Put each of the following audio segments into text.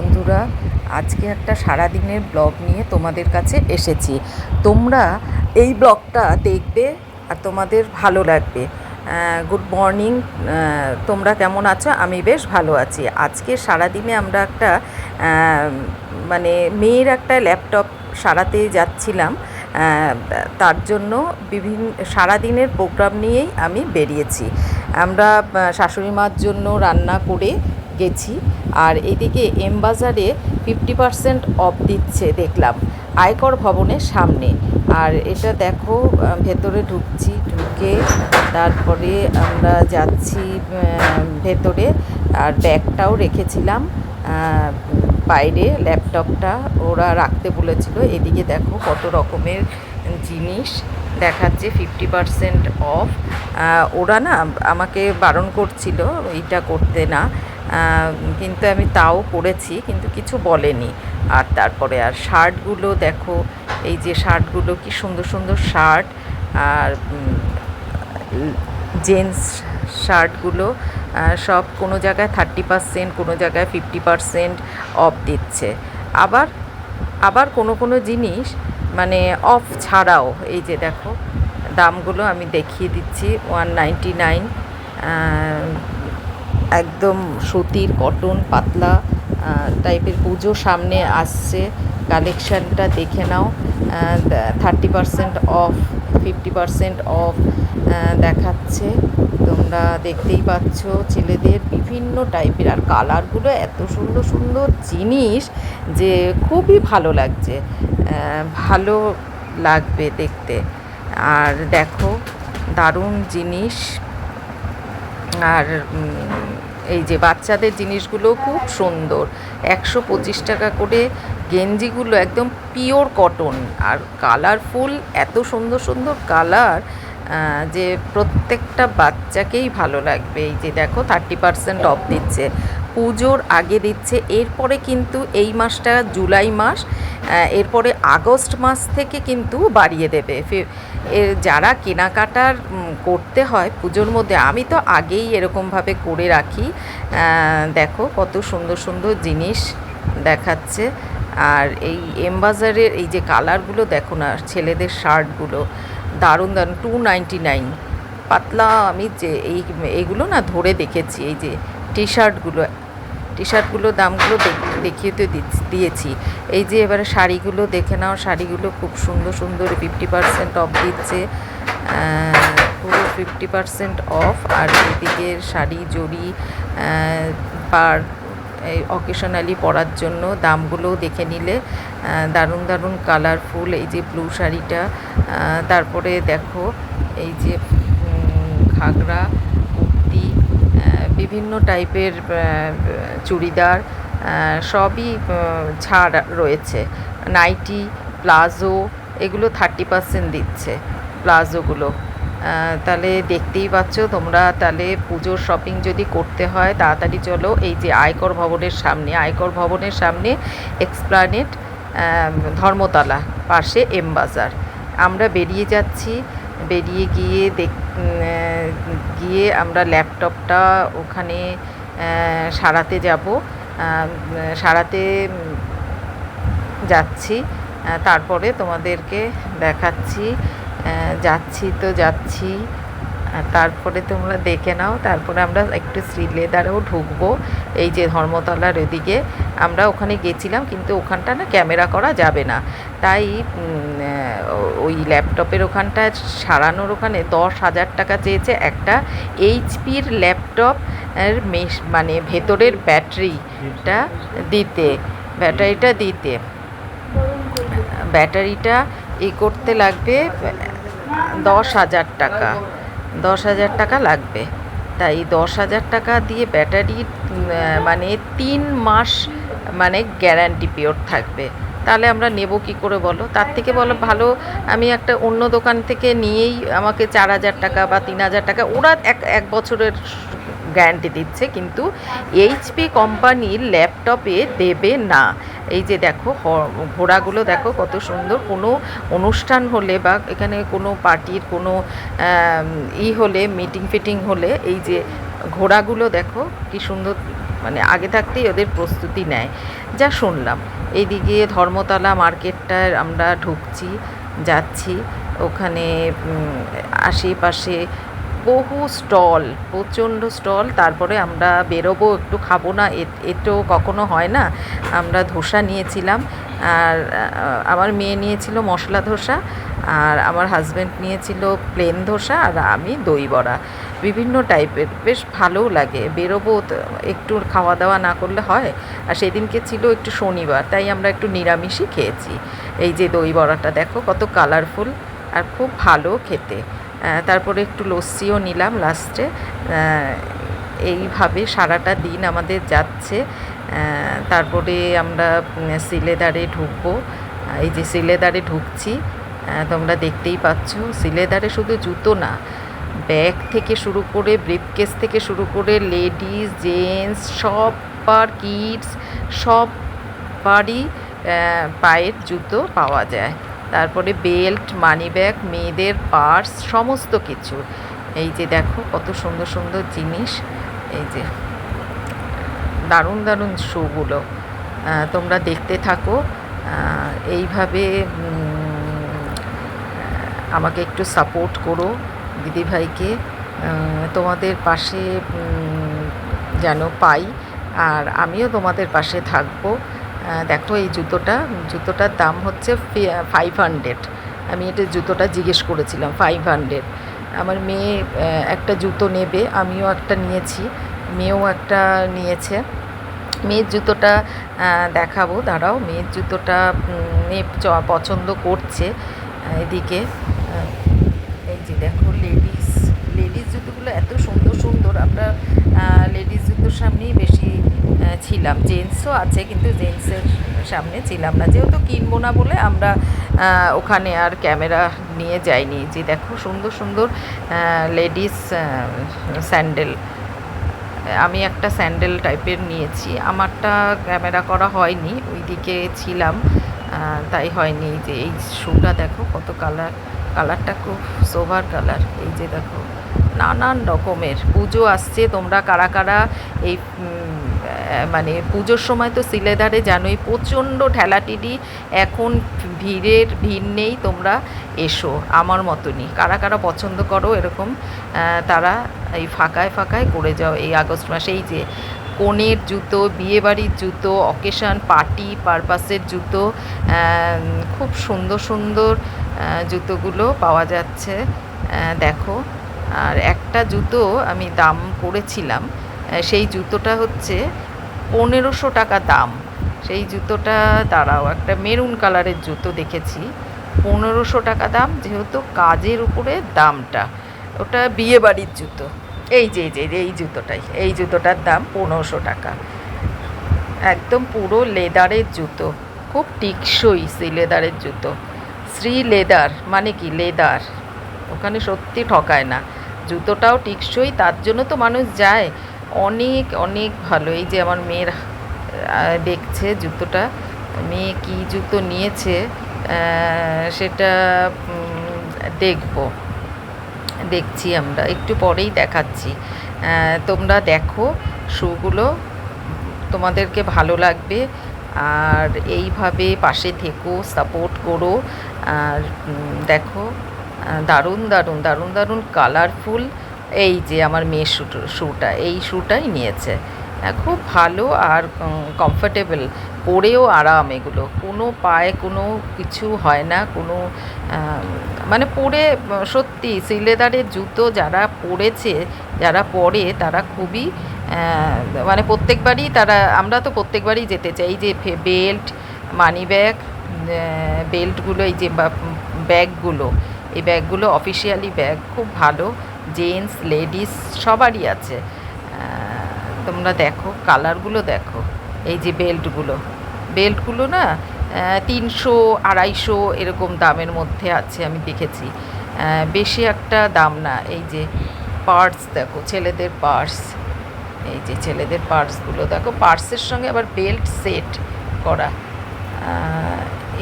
বন্ধুরা, আজকে একটা সারাদিনের ব্লগ নিয়ে তোমাদের কাছে এসেছি। তোমরা এই ব্লগটা দেখবে আর তোমাদের ভালো লাগবে। গুড মর্নিং তোমরা কেমন আছো? আমি বেশ ভালো আছি। আজকে সারাদিনে আমরা একটা মানে মেয়ের একটা ল্যাপটপ সারাতে যাচ্ছিলাম। তার জন্য বিভিন্ন সারাদিনের প্রোগ্রাম নিয়েই আমি বেরিয়েছি। আমরা শাশুড়ি মার জন্য রান্না করে গেছি আর এদিকে এম বাজারে ফিফটি পার্সেন্ট অফ দিচ্ছে দেখলাম, আয়কর ভবনের সামনে। আর এটা দেখো ভেতরে ঢুকছি, ঢুকে তারপরে আমরা যাচ্ছি ভেতরে। আর ব্যাগটাও রেখেছিলাম বাইরে ল্যাপটপটা ওরা রাখতে বলেছিল। এদিকে দেখো কত রকমের জিনিস দেখাচ্ছে, ফিফটি পারসেন্ট অফ। ওরা না আমাকে বারণ করছিল, এইটা করতে না। কিন্তু আমি তাও করেছি কিন্তু কিছু বলেনি। আর তারপরে আর শার্টগুলো দেখো, এই যে শার্টগুলো কি সুন্দর সুন্দর শার্ট, আর জেন্টস শার্টগুলো সব কোনো জায়গায় থার্টি পার্সেন্ট, কোনো জায়গায় ফিফটি পার্সেন্ট অফ দিচ্ছে। আবার আবার কোনো কোনো জিনিস মানে অফ ছাড়াও, এই যে দেখো, দামগুলো আমি দেখিয়ে দিচ্ছি ওয়ান নাইনটি নাইন একদম সুতির কটন, পাতলা টাইপের পুজো সামনে আসছে। কালেকশানটা দেখে নাও। Thirty percent off fifty percent off দেখাচ্ছে। তোমরা দেখতেই পাচ্ছ ছেলেদের বিভিন্ন টাইপের আর কালারগুলো এত সুন্দর সুন্দর জিনিস যে খুবই ভালো লাগছে। ভালো লাগবে দেখতে। আর দেখো, দারুণ জিনিস। আর এই যে বাচ্চাদের জিনিসগুলো খুব সুন্দর। একশো পঁচিশ টাকা করে গেঞ্জিগুলো একদম পিওর কটন। আর কালারফুল, এত সুন্দর সুন্দর কালার যে প্রত্যেকটা বাচ্চাকেই ভালো লাগবে। এই যে দেখো থার্টি পার্সেন্ট অফ দিচ্ছে। পুজোর আগে দিচ্ছে। এরপরে কিন্তু এই মাসটা জুলাই মাস এরপরে আগস্ট মাস থেকে কিন্তু বাড়িয়ে দেবে। যারা কেনাকাটার করতে হয় পুজোর মধ্যে, আমি তো আগেই এরকমভাবে করে রাখি। দেখো কত সুন্দর সুন্দর জিনিস দেখাচ্ছে। আর এই এমবাজারের এই যে কালারগুলো দেখো না, ছেলেদের শার্টগুলো, দারুণ দারুণ টু নাইনটি নাইন পাতলা আমি যে এই এইগুলো না ধরে দেখেছি, এই যে টি শার্টগুলো টি শার্টগুলো দামগুলো দেখ- দেখিয়ে তো দিয়েছি। এই যে এবারে শাড়িগুলো দেখে নাও, শাড়িগুলো খুব সুন্দর সুন্দর ফিফটি পার্সেন্ট অফ দিচ্ছে। পুরো ফিফটি পার্সেন্ট অফ আর এদিকে শাড়ি, জড়ি পার, এই অকেশনালি পরার জন্য দামগুলোও দেখে নিলে দারুণ দারুণ কালারফুল এই যে ব্লু শাড়িটা। তারপরে দেখো এই যে ঘাগরা বিভিন্ন টাইপের চুড়িদার সবই ছাড় রয়েছে। নাইটি, প্লাজো, এগুলো থার্টি পার্সেন্ট দিচ্ছে প্লাজোগুলো। তাহলে দেখতেই পাচ্ছ তোমরা, তাহলে পুজোর শপিং যদি করতে হয়, তাড়াতাড়ি চলো এই যে আয়কর ভবনের সামনে। আয়কর ভবনের সামনে এক্সপ্লানেট ধর্মতলা, পাশে এম বাজার। আমরা বেরিয়ে যাচ্ছি। বেরিয়ে গিয়ে দেখ গিয়ে আমরা ল্যাপটপটা ওখানে সারাতে যাব। সারাতে যাচ্ছি। তারপরে তোমাদেরকে দেখাচ্ছি। যাচ্ছি তো যাচ্ছি। তারপরে তোমরা দেখে নাও। তারপরে আমরা একটু শ্রীলেদারেও ঢুকবো। এই যে ধর্মতলার ওদিকে আমরা ওখানে গেছিলাম, কিন্তু ওখানটা না ক্যামেরা করা যাবে না। তাই ওই ল্যাপটপের ওখানটা সারানোর ওখানে দশ হাজার টাকা চেয়েছে একটা এইচপির ল্যাপটপ মেশ মানে ভেতরের ব্যাটারিটা দিতে ব্যাটারিটা দিতে। ব্যাটারিটা এ করতে লাগবে দশ হাজার টাকা, দশ হাজার টাকা লাগবে। তাই দশ হাজার টাকা দিয়ে ব্যাটারি মানে তিন মাস মানে গ্যারান্টি পিরিয়ড থাকবে। তাহলে আমরা নেব কি করে বলো? তার থেকে বলো, ভালো, আমি একটা অন্য দোকান থেকে নিয়েই আমাকে চার হাজার টাকা বা তিন হাজার টাকা, ওরা এক এক বছরের গ্যারান্টি দিচ্ছে, কিন্তু এইচপি কোম্পানির ল্যাপটপে দেবে না। এই যে দেখো ঘোড়াগুলো দেখো কত সুন্দর, কোনো অনুষ্ঠান হলে বা এখানে কোনো পার্টির কোনো ই হলে, মিটিং ফিটিং হলে এই যে ঘোড়াগুলো দেখো, কি সুন্দর মানে আগে থাকতেই ওদের প্রস্তুতি নেয়। যা শুনলাম। এইদিকে ধর্মতলা মার্কেটটায় আমরা ঢুকছি, যাচ্ছি। ওখানে আশেপাশে বহু স্টল, প্রচণ্ড স্টল। তারপরে আমরা বেরোবো, একটু খাব না, এ- এটো কখনো হয় না। আমরা ধোসা নিয়েছিলাম, আর আমার মেয়ে নিয়েছিল মশলা ধোসা, আর আমার হাজব্যান্ড নিয়েছিল প্লেন ধোসা, আর আমি দই বড়া। বিভিন্ন টাইপের, বেশ ভালোও লাগে। বেরোবো একটু খাওয়া দাওয়া না করলে হয়। আর সেদিনকে ছিল একটু শনিবার, তাই আমরা একটু নিরামিষই খেয়েছি। এই যে দই বড়াটা দেখো, কত কালারফুল আর খুব ভালো খেতে। তারপরে একটু লস্যিও নিলাম লাস্টে। এইভাবে সারাটা দিন আমাদের যাচ্ছে। তারপরে আমরা সিলেদারে ঢুকবো। এই যে সিলেদারে ঢুকছি তোমরা দেখতেই পাচ্ছ, সিলেদারে শুধু জুতো না ব্যাগ থেকে শুরু করে ব্রিফকেস থেকে শুরু করে লেডিস, জেন্টস সবার কিডস, সব বাড়ি পায়ের জুতো পাওয়া যায়। তারপরে বেল্ট, মানি ব্যাগ, মেয়েদের পার্স, সমস্ত কিছু। এই যে দেখো কত সুন্দর সুন্দর জিনিস। এই যে দারুণ দারুণ শোগুলো। তোমরা দেখতে থাকো। এইভাবে আমাকে একটু সাপোর্ট করো। দিদিভাইকে তোমাদের পাশে যেন পাই। আর আমিও তোমাদের পাশে থাকব। দেখো এই জুতোটা, জুতোটার দাম হচ্ছে ফাইভ হান্ড্রেড আমি এটা জুতোটা জিজ্ঞেস করেছিলাম ফাইভ হান্ড্রেড আমার মেয়ে একটা জুতো নেবে, আমিও একটা নিয়েছি, মেয়েও একটা নিয়েছে। মেয়ের জুতোটা দেখাবো, দাঁড়াও, মেয়ের জুতোটা মেয়ে পছন্দ করছে এদিকে আহ, এই যে দেখো লেডিস লেডিস জুতোগুলো এত সুন্দর সুন্দর আমরা লেডিস জুতোর সামনেই বেশি ছিলাম। জেন্টসও আছে কিন্তু জেন্টসের সামনে ছিলাম না। যেহেতু কিনবো না বলে আমরা ওখানে আর ক্যামেরা নিয়ে যাইনি। যে দেখো সুন্দর সুন্দর লেডিস স্যান্ডেল। আমি একটা স্যান্ডেল টাইপের নিয়েছি। আমারটা ক্যামেরা করা হয়নি, ওইদিকে ছিলাম। তাই হয়নি। যে এই শুটা দেখো কত কালার কালারটা খুব সোভার কালার এই যে দেখো। নানান রকমের। পুজো আসছে, তোমরা কারা কারা এই মানে পুজোর সময় তো সিলেদারে জানোই, প্রচণ্ড ঠেলাটিডি এখন ভিড়ের ভিড় নেই, তোমরা এসো আমার মতনই। কারা কারা পছন্দ করো এরকম তারা এই ফাঁকায় ফাঁকায় করে যাও এই আগস্ট মাসে। এই যে কনের জুতো, বিয়েবাড়ির জুতো, অকেশন, পার্টি, পারপাসের জুতো খুব সুন্দর সুন্দর জুতোগুলো পাওয়া যাচ্ছে দেখো। আর একটা জুতো আমি দাম করেছিলাম সেই জুতোটা হচ্ছে পনেরোশো টাকা দাম। সেই জুতোটা, দাঁড়াও, একটা মেরুন কালারের জুতো দেখেছি, পনেরোশো টাকা দাম, যেহেতু কাজের উপরে দামটা। ওটা বিয়েবাড়ির জুতো। এই যে এই যে, এই জুতোটাই, এই জুতোটার দাম পনেরোশো টাকা। একদম পুরো লেদারের জুতো, খুব টিকসই শ্রী লেদারের জুতো। শ্রী লেদার মানে কি লেদার? ওখানে সত্যি ঠকায় না। জুতোটাও টিকসই, তার জন্য তো মানুষ যায়। অনেক অনেক ভালো। এই যে আমার মেয়ের দেখছে জুতোটা, মেয়ে কি জুতো নিয়েছে সেটা দেখব। দেখছি আমরা, একটু পরেই দেখাচ্ছি। তোমরা দেখো শুগুলো, তোমাদেরকে ভালো লাগবে। আর এইভাবে পাশে থেকো, সাপোর্ট করো। আর দেখো দারুণ দারুণ দারুণ দারুণ কালারফুল এই যে আমার মেয়ের শ্যুট শ্যুটা এই শ্যুটাই নিয়েছে। খুব ভালো আর কমফোর্টেবল পরেও আরাম এগুলো। কোনো পায়ে কোনো কিছু হয় না, কোনো মানে পরে, সত্যি সিলেদারের জুতো যারা পরেছে, যারা পরে তারা খুবই মানে প্রত্যেকবারই তারা, আমরা তো প্রত্যেকবারই যেতে চাই। যে বেল্ট মানি ব্যাগ বেল্টগুলো এই যে ব্যাগগুলো এই ব্যাগগুলো অফিসিয়ালি ব্যাগ খুব ভালো জেন্টস লেডিস সবারই আছে। তোমরা দেখো কালারগুলো দেখো, এই যে বেল্টগুলো বেল্টগুলো না তিনশো, আড়াইশো এরকম দামের মধ্যে আছে, আমি দেখেছি। বেশি একটা দাম না, এই যে পার্স দেখো, ছেলেদের পার্স এই যে ছেলেদের পার্সগুলো দেখো পার্সের সঙ্গে আবার বেল্ট সেট করা।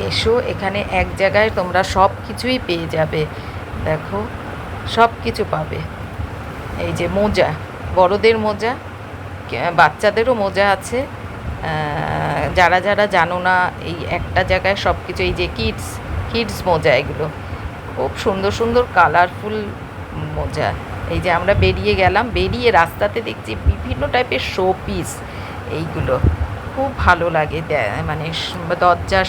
এসো, এখানে এক জায়গায় তোমরা সব কিছুই পেয়ে যাবে। দেখো সব কিছু পাবে। এই যে মোজা, বড়দের মোজা বাচ্চাদেরও মোজা আছে। যারা যারা জানো না, এই একটা জায়গায় সব কিছু এই যে কিডস কিডস মোজা এগুলো। খুব সুন্দর সুন্দর কালারফুল মোজা। এই যে আমরা বেরিয়ে গেলাম, বেরিয়ে রাস্তাতে দেখছি বিভিন্ন টাইপের শো পিস এইগুলো। খুব ভালো লাগে মানে দরজার